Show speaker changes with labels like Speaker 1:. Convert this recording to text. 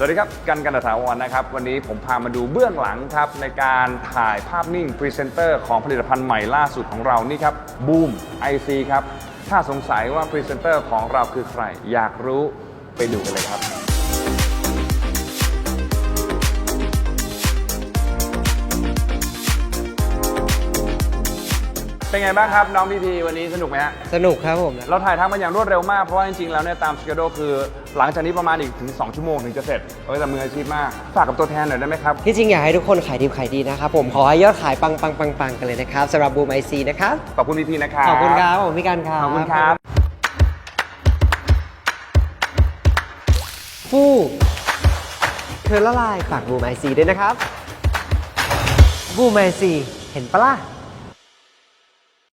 Speaker 1: สวัสดีครับกันกันตถาวรนะครับ วันนี้ผมพามาดูเบื้องหลังครับ ในการถ่ายภาพนิ่งพรีเซนเตอร์ของผลิตภัณฑ์ใหม่ล่าสุดของเรานี่ครับบูม IC ครับ ถ้าสงสัยว่าพรีเซนเตอร์ของเราคือใคร อยากรู้ไปดูกันเลยครับ เป็นไงบ้างครับน้องพีพีวันนี้สนุกไหมฮะ
Speaker 2: สนุกครับผม
Speaker 1: เราถ่ายทำมาอย่างรวดเร็วมาก เพราะว่าจริงๆ แล้วเนี่ยตามสเกจคือหลังจากนี้ประมาณอีกถึง 2 ชั่วโมงถึงจะเสร็จเออแต่มืออาชีพมาก ฝากกับตัวแทนหน่อยได้ไหมครับ
Speaker 2: ที่จริงอยากให้ทุกคนขายดีขายดีนะครับผมขอให้ยอดขายปังปังปังปังกันเลยนะครับสำหรับบูมไอซีนะครับ
Speaker 1: ขอบคุณพีพีนะครับ
Speaker 2: ขอบคุณครับผมพี่กันครับ
Speaker 1: ขอบคุณครับ
Speaker 2: ฟู่เธอละลายฝากบูมไอซีด้วยนะครับบูมไอซีเห็นปะล่ะ